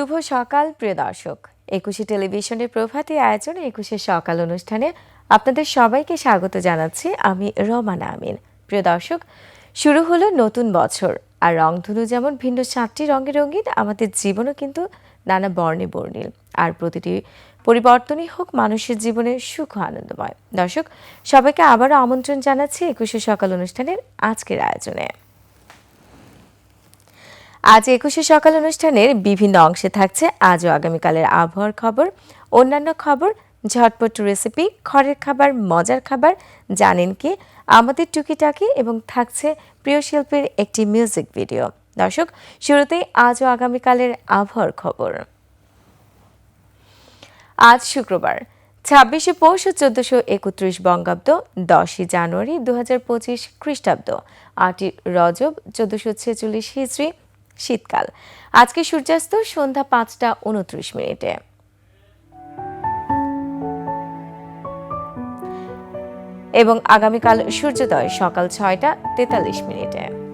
শুভ সকাল, প্রিয় দর্শক। একুশে টেলিভিশনের প্রভাতী আয়োজনে একুশে সকাল অনুষ্ঠানে আপনাদের সবাইকে স্বাগত জানাচ্ছি আমি রমানা আমিন। প্রিয় দর্শক, শুরু হলো নতুন বছর, আর রংধনু যেমন ভিন্ন সাতটি রঙে রঙিন, আমাদের জীবনও কিন্তু নানা বর্ণে বর্ণিল। আর প্রতিটি পরিবর্তনই হোক মানুষের জীবনে সুখ আনন্দময়। দর্শক, সবাইকে আবারও আমন্ত্রণ জানাচ্ছি একুশে সকাল অনুষ্ঠানের আজকের আয়োজনে। আজ একুশে সকাল অনুষ্ঠানের বিভিন্ন অংশে থাকছে আজ ও আগামীকালের আবহাওয়ার খবর, অন্যান্য খবর, ঝটপট রেসিপি ঘরের খাবার, মজার খাবার, জানেন কি, আমাদের টুকিটাকি এবং থাকছে প্রিয় শিল্পীর একটি মিউজিক ভিডিও। দর্শক, শুরুতেই আজ ও আগামীকালের আবহাওয়ার খবর। আজ শুক্রবার, ছাব্বিশে পৌষ চোদ্দশো একত্রিশ বঙ্গাব্দ, দশই জানুয়ারি দু হাজার পঁচিশ খ্রিস্টাব্দ। আটই রজব, চোদ্দশো ছেচল্লিশ হিজড়ি। শীতকাল। আজকে সূর্যাস্ত সন্ধ্যা পাঁচটা উনত্রিশ মিনিটে। এবং আগামীকাল সূর্যোদয় সকাল ছয়টা তেতাল্লিশ মিনিটে।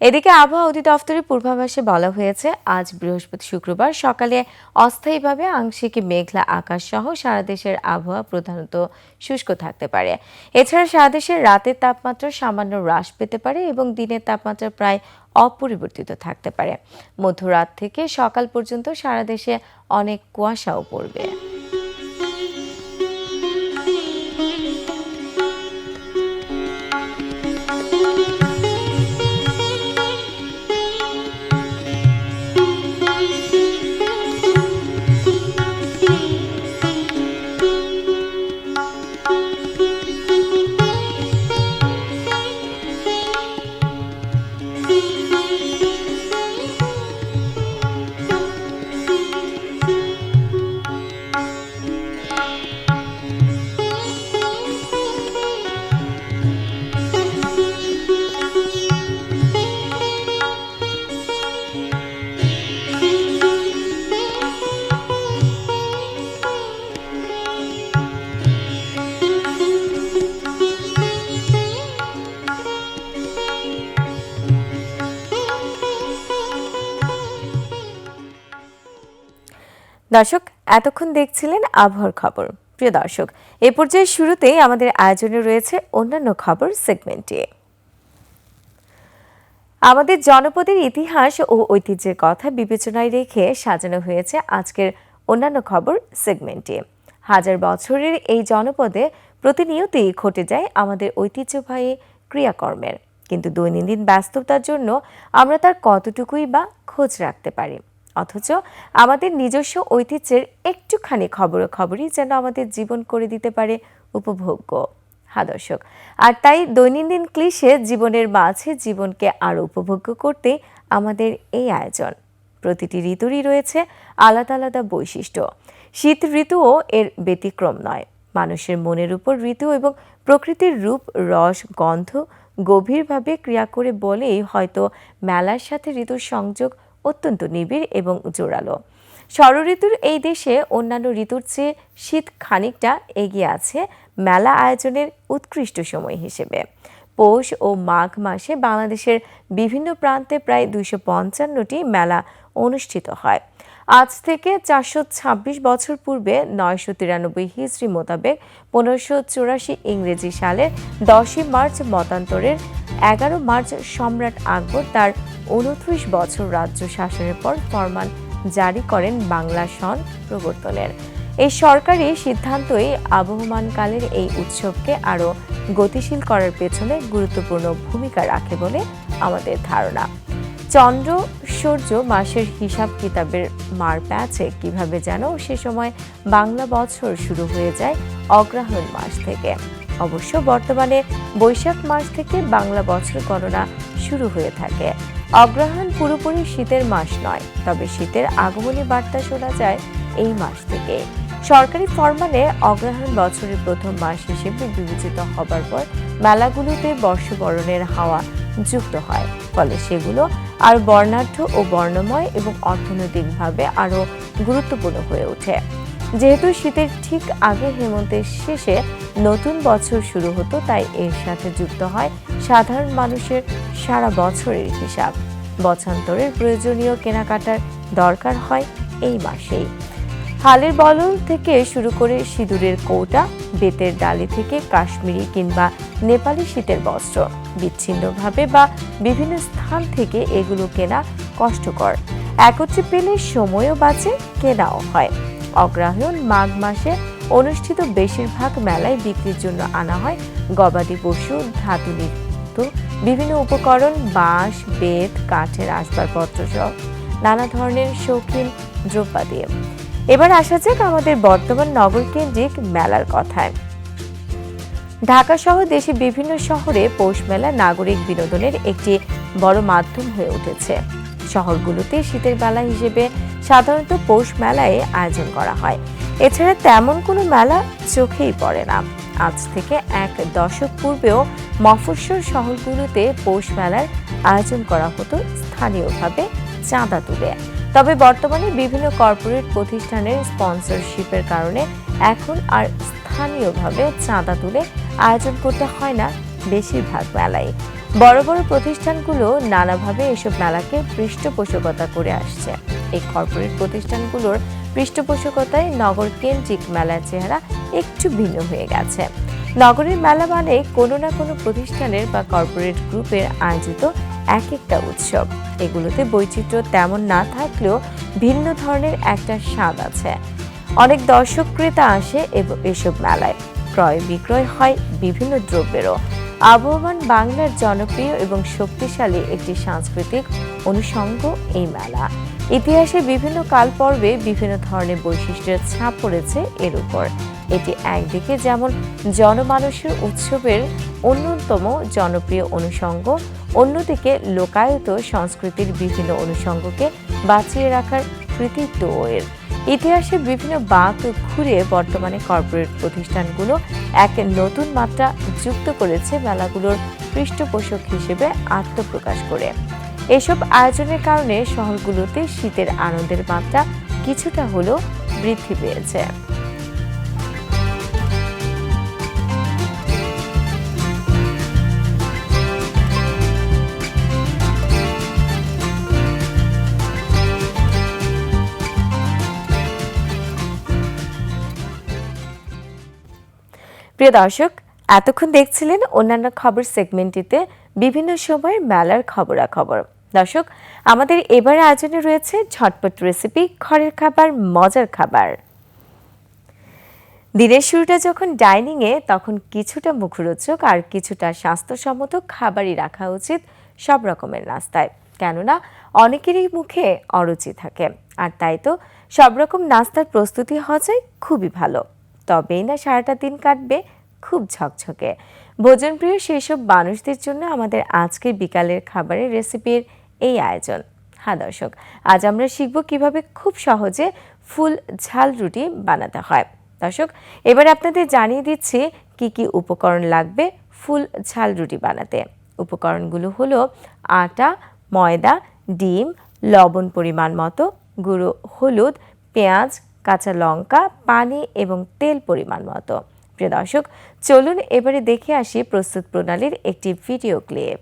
এদিকে আবহাওয়া অধিদপ্তরের পূর্বাভাসে বলা হয়েছে, আজ বৃহস্পতি শুক্রবার সকালে অস্থায়ীভাবে আংশিক মেঘলা আকাশ সহ সারা দেশের আবহাওয়া প্রধানত শুষ্ক থাকতে পারে। এছাড়া সারা দেশের রাতের তাপমাত্রা সামান্য হ্রাস পেতে পারে এবং দিনের তাপমাত্রা প্রায় অপরিবর্তিত থাকতে পারে। মধ্যরাত থেকে সকাল পর্যন্ত সারা দেশে অনেক কুয়াশাও পড়বে। দর্শক, এতক্ষণ দেখছিলেন আবহাওয়ার খবর। প্রিয় দর্শক, এ পর্যায়ে শুরুতেই আমাদের আয়োজনে রয়েছে অন্যান্য খবর সেগমেন্টে আমাদের জনপদের ইতিহাস ও ঐতিহ্যের কথা বিবেচনায় রেখে সাজানো হয়েছে আজকের অন্যান্য খবর সেগমেন্টে হাজার বছরের এই জনপদে প্রতিনিয়তই ঘটে যায় আমাদের ঐতিহ্যবাহী ক্রিয়াকর্মের। কিন্তু দৈনন্দিন ব্যস্ততার জন্য আমরা তার কতটুকুই বা খোঁজ রাখতে পারি? অথচ আমাদের নিজস্ব ঐতিহ্যের একটুখানি খবরাখবরই যেন আমাদের জীবন করে দিতে পারে উপভোগ্য। হ্যাঁ দর্শক, আর তাই দৈনন্দিন ক্লিশে জীবনের মাঝে জীবনকে আরও উপভোগ্য করতে আমাদের এই আয়োজন। প্রতিটি ঋতুরই রয়েছে আলাদা আলাদা বৈশিষ্ট্য। শীত ঋতুও এর ব্যতিক্রম নয়। মানুষের মনের উপর ঋতু এবং প্রকৃতির রূপ, রস, গন্ধ গভীরভাবে ক্রিয়া করে বলেই হয়তো মেলার সাথে ঋতুর সংযোগ অত্যন্ত নিবিড় এবং জোরালো। ঋতুর এই দেশে অন্যান্য ঋতুর চেয়ে শীত খানিকটা এগিয়ে আছে মেলা আয়োজনের উৎকৃষ্ট সময় হিসেবে। পৌষ ও মাঘ মাসে বাংলাদেশের বিভিন্ন প্রান্তে প্রায় দুইশো পঞ্চান্নটি মেলা অনুষ্ঠিত হয়। আজ থেকে চারশো ছাব্বিশ বছর পূর্বে নয়শো তিরানব্বই হিজড়ি মোতাবেক পনেরোশো চুরাশি ইংরেজি সালের দশই মার্চ মতান্তরের এগারো মার্চ সম্রাট আকবর তার উনত্রিশ বছর রাজ্য শাসনের পর ফরমান জারি করেন বাংলা সন প্রবর্তনের। এই সরকারি সিদ্ধান্তই আবহমানকালের এই উৎসবকে আরও গতিশীল করার পেছনে গুরুত্বপূর্ণ ভূমিকা রাখে বলে আমাদের ধারণা। চন্দ্র সূর্য মাসের হিসাব কিতাবের মার প্যাচে কীভাবে যেন সে সময় বাংলা বছর শুরু হয়ে যায় অগ্রহায়ণ মাস থেকে। অবশ্য বর্তমানে বৈশাখ মাস থেকে বাংলা বছর গণনা শুরু হয়ে থাকে। অগ্রহায়ণ পুরোপুরি শীতের মাস নয়, তবে শীতের আগমনী বার্তা শোনা যায় এই মাস থেকে। সরকারি ফরমানে অগ্রহায়ণ বছরের প্রথম মাস হিসেবে বিবেচিত হবার পর মেলাগুলোতে বর্ষবরণের হাওয়া যুক্ত হয়। ফলে সেগুলো আর বর্ণাঢ্য ও বর্ণময় এবং অর্থনৈতিকভাবে আরও গুরুত্বপূর্ণ হয়ে ওঠে। যেহেতু শীতের ঠিক আগে হেমন্তের শেষে নতুন বছর শুরু হতো, তাই এর সাথে যুক্ত হয় সাধারণ মানুষের সারা বছরের হিসাব। বছান্তরের প্রয়োজনীয় কেনাকাটার দরকার হয় এই মাসেই হালের বলল থেকে শুরু করে সিঁদুরের কৌটা, বেতের ডালি থেকে কাশ্মীরি কিংবা নেপালি শীতের বস্ত্র, বিচ্ছিন্নভাবে বা বিভিন্ন স্থান থেকে এগুলো কেনা কষ্টকর। একত্রে পেলে সময়ও বাঁচে, কেনাও হয়। অগ্রহায়ণ মাঘ মাসে অনুষ্ঠিত বেশিরভাগ মেলায় বিক্রির জন্য আনা হয় গবাদি পশু ধাতু বিভিন্ন উপকরণ, বাঁশ, বেত, কাঠের আসবাবপত্র সহ নানা ধরনের শৌখিন দ্রব্যাদি এবার আসা যাক আমাদের বর্তমান নগর কেন্দ্রিক মেলার কথায়। ঢাকা সহ দেশে বিভিন্ন শহরে পৌষ মেলা নাগরিক বিনোদনের একটি বড় মাধ্যম হয়ে উঠেছে। শহরগুলোতে শীতের বেলা হিসেবে সাধারণত পৌষ মেলায় আয়োজন করা হয়। এছাড়া তেমন কোনো মেলা চোখেই পড়ে না। আজ থেকে এক দশক পূর্বেও মফস্বল শহরগুলোতে পৌষ মেলার আয়োজন করা হতো স্থানীয়ভাবে চাঁদা তুলে। তবে বর্তমানে বিভিন্ন কর্পোরেট প্রতিষ্ঠানের স্পন্সরশিপের কারণে এখন আর স্থানীয়ভাবে চাঁদা তুলে আয়োজন করতে হয় না বেশিরভাগ মেলায়। বড় বড় প্রতিষ্ঠানগুলো নানাভাবে এসব মেলাকে পৃষ্ঠপোষকতা করে আসছে। এই কর্পোরেট প্রতিষ্ঠানগুলোর পৃষ্ঠপোষকতায় নগর কেন্দ্রিক মেলার চেহারা একটু ভিন্ন হয়ে গেছে। নগরের মেলা মানে কোনো না কোনো প্রতিষ্ঠানের বা কর্পোরেট গ্রুপের আয়োজিত এক একটা উৎসব। এগুলোতে বৈচিত্র্য তেমন না থাকলেও ভিন্ন ধরনের একটা স্বাদ আছে। অনেক দর্শক ক্রেতা আসে এসব মেলায়। ক্রয় বিক্রয় হয় বিভিন্ন দ্রব্যেরও। আবহমান বাংলার জনপ্রিয় এবং শক্তিশালী একটি সাংস্কৃতিক অনুষঙ্গ এই মেলা। ইতিহাসে বিভিন্ন কাল পর্বে বিভিন্ন ধরনের বৈশিষ্ট্যের ছাপ পড়েছে এর উপর। এটি একদিকে যেমন জনমানুষের উৎসবের অন্যতম জনপ্রিয় অনুষঙ্গ, অন্যদিকে লোকায়ত সংস্কৃতির বিভিন্ন অনুষঙ্গকে বাঁচিয়ে রাখার কৃতিত্ব এর। ইতিহাসে বিভিন্ন বাঁক ঘুরে বর্তমানে কর্পোরেট প্রতিষ্ঠানগুলো এক নতুন মাত্রা যুক্ত করেছে মেলাগুলোর পৃষ্ঠপোষক হিসেবে আত্মপ্রকাশ করে। এসব আয়োজনের কারণে শহরগুলোতে শীতের আনন্দের মাত্রা কিছুটা হলেও বৃদ্ধি পেয়েছে। প্রিয় দর্শক, এতক্ষণ দেখছিলেন অন্যান্য খবর সেগমেন্টটিতে বিভিন্ন সময়ের মেলার খবরাখবর। দর্শক, আমাদের এবার আয়োজনে রয়েছে ঝটপট রেসিপি, ঘরের খাবার, মজার খাবার। দিনের শুরুটা যখন ডাইনিংয়ে, তখন কিছুটা মুখরোচক আর কিছুটা স্বাস্থ্যসম্মত খাবারই রাখা উচিত সব রকমের নাস্তায়। কেননা, অনেকেরই মুখে অরুচি থাকে। আর তাই তো সব রকম নাস্তার প্রস্তুতি হওয়া যায় খুবই ভালো। তবেই না সারাটা দিন কাটবে খুব ঝকঝকে। ভোজনপ্রিয় সেসব মানুষদের জন্য আমাদের আজকের বিকালের খাবারের রেসিপির এই আয়োজন। হ্যাঁ দর্শক, আজ আমরা শিখব কীভাবে খুব সহজে ফুল ঝাল রুটি বানাতে হয়। দর্শক, এবার আপনাদের জানিয়ে দিচ্ছি কি কি উপকরণ লাগবে ফুল ঝাল রুটি বানাতে। উপকরণগুলো হলো আটা, ময়দা, ডিম, লবণ পরিমাণ মতো, গুঁড়ো হলুদ, পেঁয়াজ কাঁচা লঙ্কা, পানি এবং তেল পরিমাণ মতো। প্রিয় দর্শক, চলুন এবারে দেখে আসি প্রস্তুত প্রণালীর একটি ভিডিও ক্লিপ।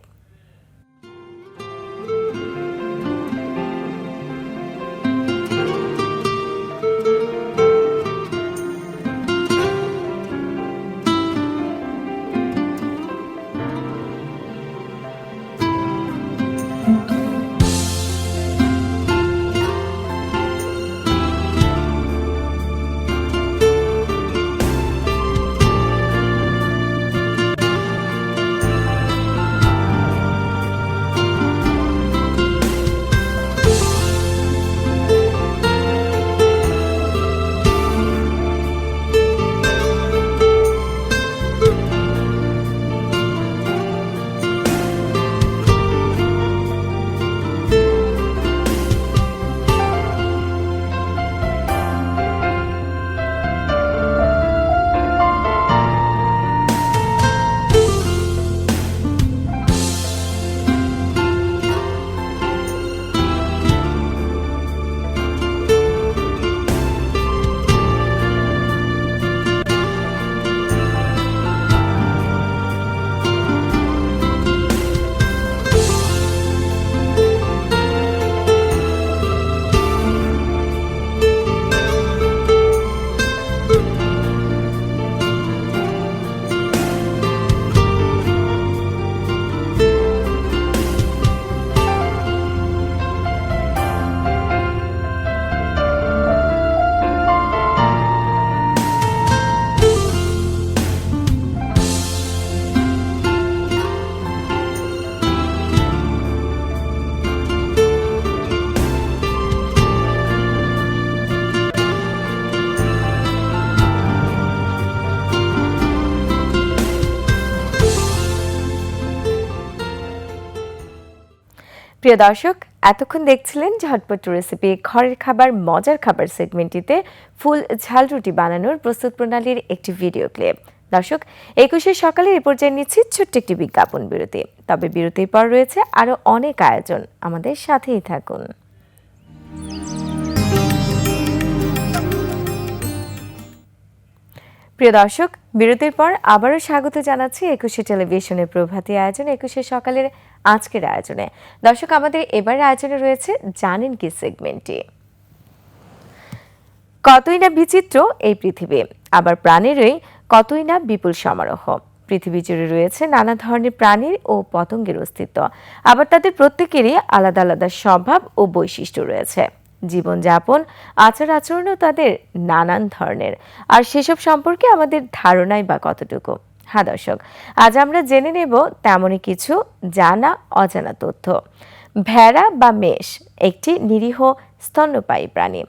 প্রিয় দর্শক, এতক্ষণ দেখছিলেন ঝটপট রেসিপি ঘরের খাবার, মজার খাবার সেগমেন্টটিতে ফুল ঝাল রুটি বানানোর প্রস্তুত প্রণালীর একটি ভিডিও ক্লিপ দর্শক, একুশে সকালে এই পর্যায়ে নিচ্ছি ছোট্ট একটি বিজ্ঞাপন বিরতি। তবে বিরতির পর রয়েছে আরও অনেক আয়োজন। আমাদের সাথেই থাকুন। প্রিয় দর্শক, বিরতির পর আবারও স্বাগত জানাচ্ছি একুশে টেলিভিশনের প্রভাতী আয়োজন। একুশে সকালের আজকের আয়োজনে। দর্শক, আমাদের এবারের আয়োজনে রয়েছে জানেন কি সেগমেন্টটি। কতই না বিচিত্র এই পৃথিবী। আবার প্রাণেরই কতই না বিপুল সমারোহ। পৃথিবী জুড়ে রয়েছে নানা ধরনের প্রাণীর ও পতঙ্গের অস্তিত্ব। আবার তাদের প্রত্যেকেরই আলাদা আলাদা স্বভাব ও বৈশিষ্ট্য রয়েছে। জীবনযাপন, আচার আচরণও তাদের নানান ধরনের। আর সেসব সম্পর্কে আমাদের ধারণাই বা কতটুকু? হ্যাঁ দর্শক। আজ আমরা জেনে নেব তেমনই কিছু জানা অজানা তথ্য। ভেড়া বা মেষ একটি নিরীহ স্তন্যপায়ী প্রাণী।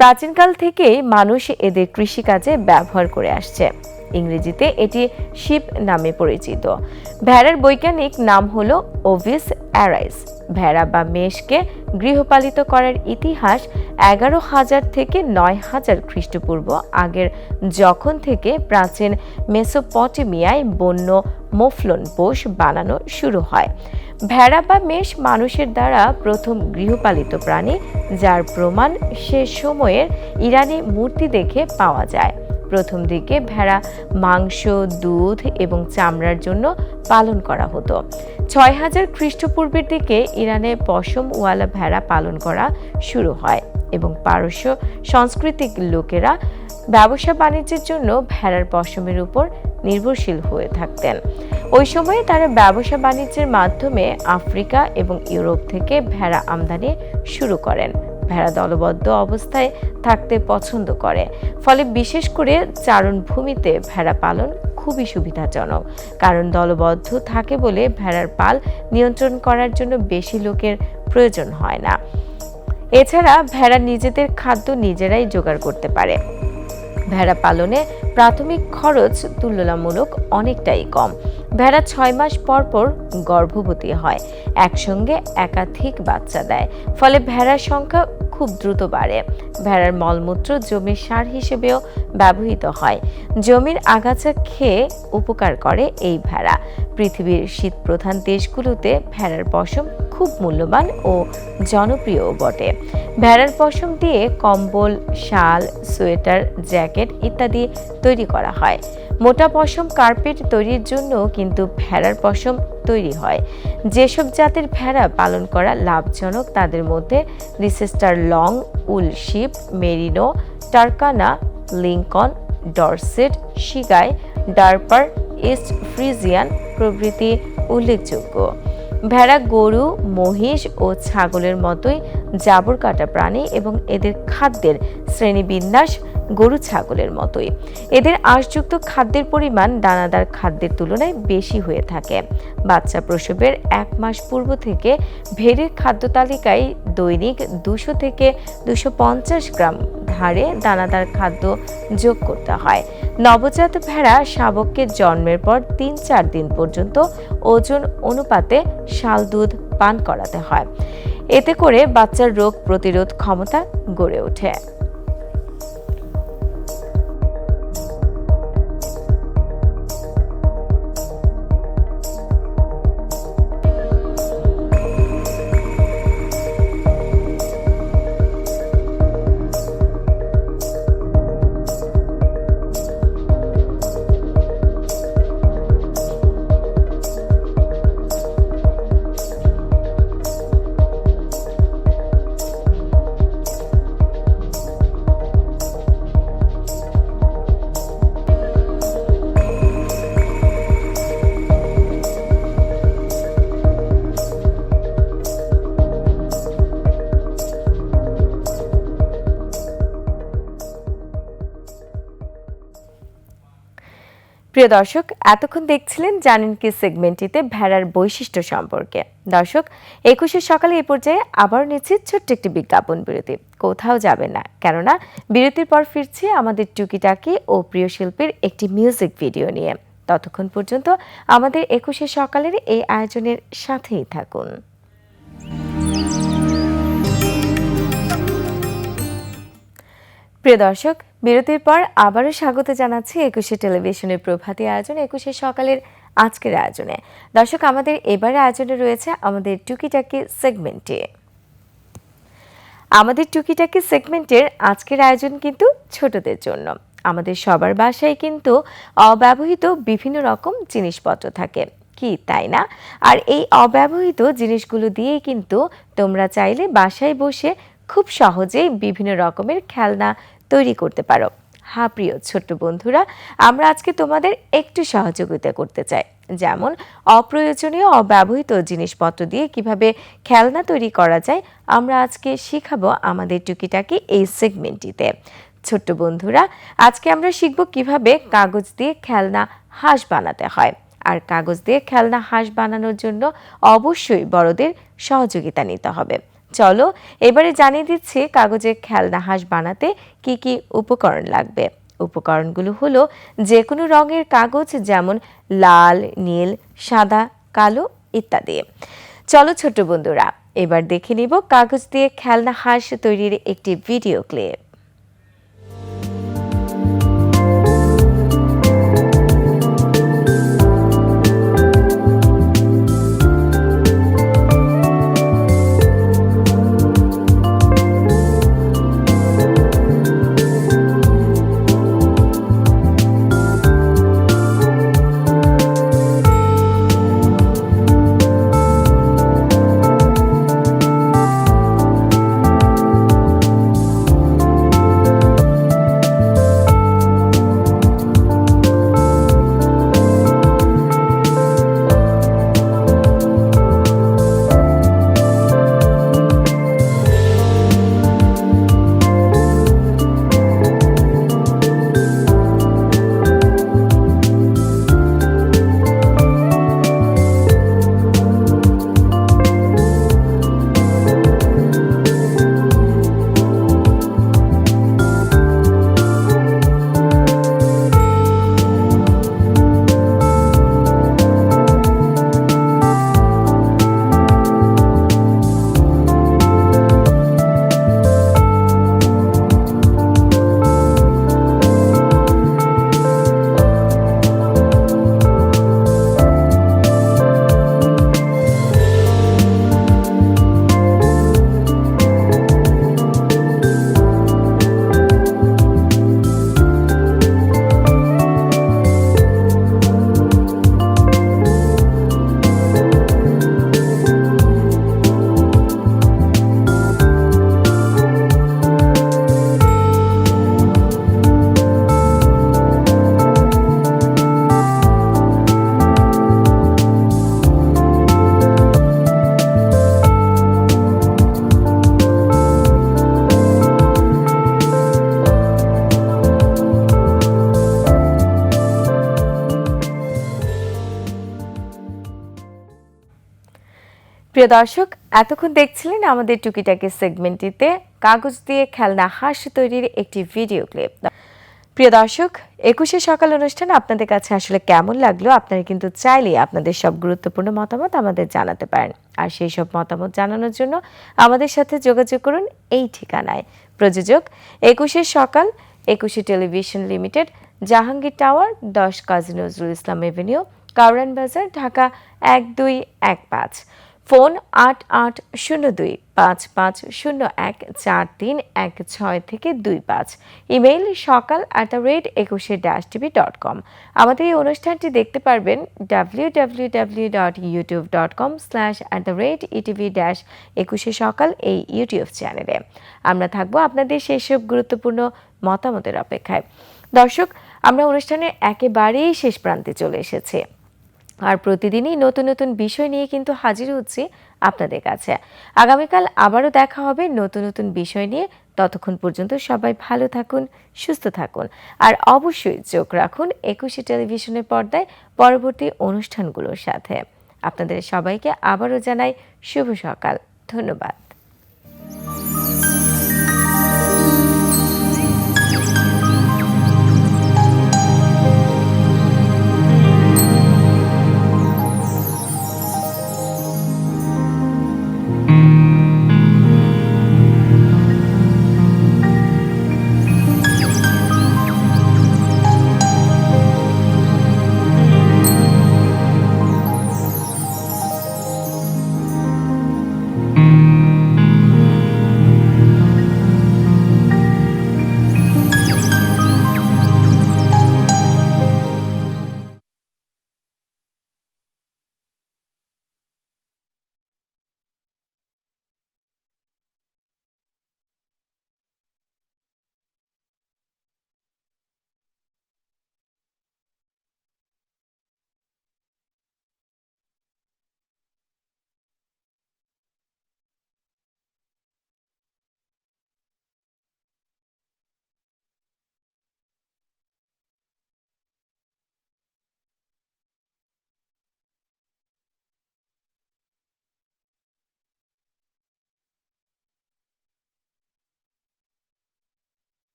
প্রাচীনকাল থেকেই মানুষ এদের কৃষিকাজে ব্যবহার করে আসছে। ইংরেজিতে এটি শিপ নামে পরিচিত। ভেড়ার বৈজ্ঞানিক নাম হল ওভিস অ্যারাইস। ভেড়া বা মেষকে গৃহপালিত করার ইতিহাস এগারো হাজার থেকে নয় হাজার খ্রিস্টপূর্ব আগের, যখন থেকে প্রাচীন মেসোপটেমিয়ায় বন্য মোফলন পোষ বানানো শুরু হয়। ভেড়া বা মেষ মানুষের দ্বারা প্রথম গৃহপালিত প্রাণী, যার প্রমাণ সে সময়ের ইরানি মূর্তি দেখে পাওয়া যায়। প্রথম দিকে ভেড়া, মাংস, দুধ এবং চামড়ার জন্য পালন করা হতো। ছয় হাজার খ্রিস্টপূর্বের দিকে ইরানে পশমওয়ালা ভেড়া পালন করা শুরু হয় এবং পারস্য সাংস্কৃতিক লোকেরা ব্যবসা বাণিজ্যের জন্য ভেড়ার পশমের উপর নির্ভরশীল হয়ে থাকতেন। ওই সময়ে তারা ব্যবসা বাণিজ্যের মাধ্যমে আফ্রিকা এবং ইউরোপ থেকে ভেড়া আমদানি শুরু করেন। ভেড়া দলবদ্ধ অবস্থায় থাকতে পছন্দ করে। ফলে বিশেষ করে চারণভূমিতে ভেড়া পালন খুবই সুবিধাজনক। কারণ দলবদ্ধ থাকে বলে ভেড়ার পাল নিয়ন্ত্রণ করার জন্য বেশি লোকের প্রয়োজন হয় না। এছাড়া ভেড়া নিজেদের খাদ্য নিজেরাই জোগাড় করতে পারে। ভেড়া পালনে প্রাথমিক খরচ তুলনামূলক অনেকটাই কম। ভেড়া ছয় মাস পর পর গর্ভবতী হয়, একসঙ্গে একাধিক বাচ্চা দেয়। ফলে ভেড়ার সংখ্যা খুব দ্রুত বাড়ে। ভেড়ার মলমূত্র জমির সার হিসেবেও ব্যবহৃত হয়। জমির আগাছা খেয়ে উপকার করে এই ভেড়া। পৃথিবীর শীত প্রধান দেশগুলোতে ভেড়ার পশম খুব মূল্যবান ও জনপ্রিয়ও বটে। ভেড়ার পশম দিয়ে কম্বল, শাল, সোয়েটার, জ্যাকেট ইত্যাদি তৈরি করা হয়। মোটা পশম কার্পেট তৈরির জন্য কিন্তু ভেড়ার পশম তৈরি হয়। যেসব জাতের ভেড়া পালন করা লাভজনক, তাদের মধ্যে Leicester long, wool sheep, Merino, টার্কানা Lincoln Dorset, শিগাই, ডার্পার, ইস্ট ফ্রিজিয়ান প্রভৃতি উল্লেখযোগ্য। ভেড়া, গরু, মহিষ ও ছাগলের মতোই জাবর কাটা প্রাণী এবং এদের খাদ্যের শ্রেণীবিন্যাস গরু ছাগলের মতোই। এদের আঁশযুক্ত খাদ্যের পরিমাণ দানাদার খাদ্যের তুলনায় বেশি হয়ে থাকে। বাচ্চা প্রসবের এক মাস পূর্ব থেকে ভেড়ের খাদ্য তালিকায় দৈনিক দুশো থেকে দুশো গ্রাম হারে দানাদার খাদ্য যোগ করতে হয়। নবজাত ভেড়া শাবককে জন্মের পর তিন চার দিন পর্যন্ত ওজন অনুপাতে শাল দুধ পান করাতে হয়। এতে করে বাচ্চার রোগ প্রতিরোধ ক্ষমতা গড়ে ওঠে। প্রিয় দর্শক, এতক্ষণ দেখছিলেন জানেন কি সেগমেন্টটিতে ভেড়ার বৈশিষ্ট্য সম্পর্কে। দর্শক, একুশের সকালে এ পর্যায়ে আবার নিচ্ছি ছোট্ট একটি বিজ্ঞাপন বিরতি। কোথাও যাবে না, কেননা বিরতির পর ফিরছি আমাদের টুকিটাকি ও প্রিয় শিল্পীর একটি মিউজিক ভিডিও নিয়ে। ততক্ষণ পর্যন্ত আমাদের একুশে সকালের এই আয়োজনের সাথেই থাকুন। প্রিয় দর্শক বিরতির পর আবারও স্বাগত জানাচ্ছি একুশে টেলিভিশনের প্রভাতী আয়োজন, একুশে সকালের আজকের আয়োজনে। দর্শক, আমাদের এবারে আয়োজনে রয়েছে আমাদের টুকিটাকি সেগমেন্টে আমাদের টুকিটাকি সেগমেন্টের আজকের আয়োজন কিন্তু ছোটদের জন্য। আমাদের সবার বাসায় কিন্তু অব্যবহৃত বিভিন্ন রকম জিনিসপত্র থাকে। কি তাই না? আর এই অব্যবহৃত জিনিসগুলো দিয়েই কিন্তু তোমরা চাইলে বাসায় বসে খুব সহজেই বিভিন্ন রকমের খেলনা তৈরি করতে পারো। হ্যাঁ প্রিয় ছোট্ট বন্ধুরা, আমরা আজকে তোমাদের একটু সহযোগিতা করতে চাই। যেমন, অপ্রয়োজনীয়, অব্যবহৃত জিনিসপত্র দিয়ে কীভাবে খেলনা তৈরি করা যায়, আমরা আজকে শিখাবো আমাদের টুকিটাকি এই সেগমেন্টটিতে। ছোট্ট বন্ধুরা, আজকে আমরা শিখব কীভাবে কাগজ দিয়ে খেলনা হাঁস বানাতে হয়। আর কাগজ দিয়ে খেলনা হাঁস বানানোর জন্য অবশ্যই বড়দের সহযোগিতা নিতে হবে। চলো, এবারে জানিয়ে দিচ্ছি কাগজে খেলনা হাঁস বানাতে কি কি উপকরণ লাগবে। উপকরণগুলো হলো যে কোনো রঙের কাগজ যেমন লাল, নীল, সাদা, কালো ইত্যাদি। চলো ছোট বন্ধুরা, এবার দেখে নিব কাগজ দিয়ে খেলনা হাঁস তৈরির একটি ভিডিও ক্লিপ। প্রিয় দর্শক, এতক্ষণ দেখছিলেন আমাদের টুকিটাকি সেগমেন্টটিতে কাগজ দিয়ে খেলনা হাঁস তৈরির একটি ভিডিও ক্লিপ। প্রিয় দর্শক, একুশে সকাল অনুষ্ঠান আপনাদের কাছে আসলে কেমন লাগল? আপনারা কিন্তু চাইলে আপনাদের সব গুরুত্বপূর্ণ মতামত আমাদের জানাতে পারেন। আর সেই সব মতামত জানানোর জন্য আমাদের সাথে যোগাযোগ করুন এই ঠিকানায়। প্রযোজক, একুশে সকাল, একুশে টেলিভিশন লিমিটেড, জাহাঙ্গীর টাওয়ার, দশ কাজী নজরুল ইসলাম এভিনিউ, কাউরান বাজার, ঢাকা এক দুই এক পাঁচ। ফোন আট আট শূন্য দুই পাঁচ পাঁচ শূন্য এক চার তিন এক ছয় থেকে দুই পাঁচ। Email Sakal at the rate Ekushe dash TV dot com আমাদের এই অনুষ্ঠানটি দেখতে পারবেন W W W dot YouTube dot com slash at the rate ETV dash Ekushe Sakal এই ইউটিউব চ্যানেলে আমরা থাকব আপনাদের সেই সব গুরুত্বপূর্ণ মতামতের অপেক্ষায়। দর্শক, আমরা অনুষ্ঠানের একেবারেই শেষ প্রান্তে চলে এসেছি। আর প্রতিদিনই নতুন নতুন বিষয় নিয়ে কিন্তু হাজির হচ্ছি আপনাদের কাছে। আগামীকাল আবারও দেখা হবে নতুন নতুন বিষয় নিয়ে। ততক্ষণ পর্যন্ত সবাই ভালো থাকুন, সুস্থ থাকুন। আর অবশ্যই চোখ রাখুন একুশে টেলিভিশনের পর্দায় পরবর্তী অনুষ্ঠানগুলোর সাথে। আপনাদের সবাইকে আবারও জানাই শুভ সকাল। ধন্যবাদ।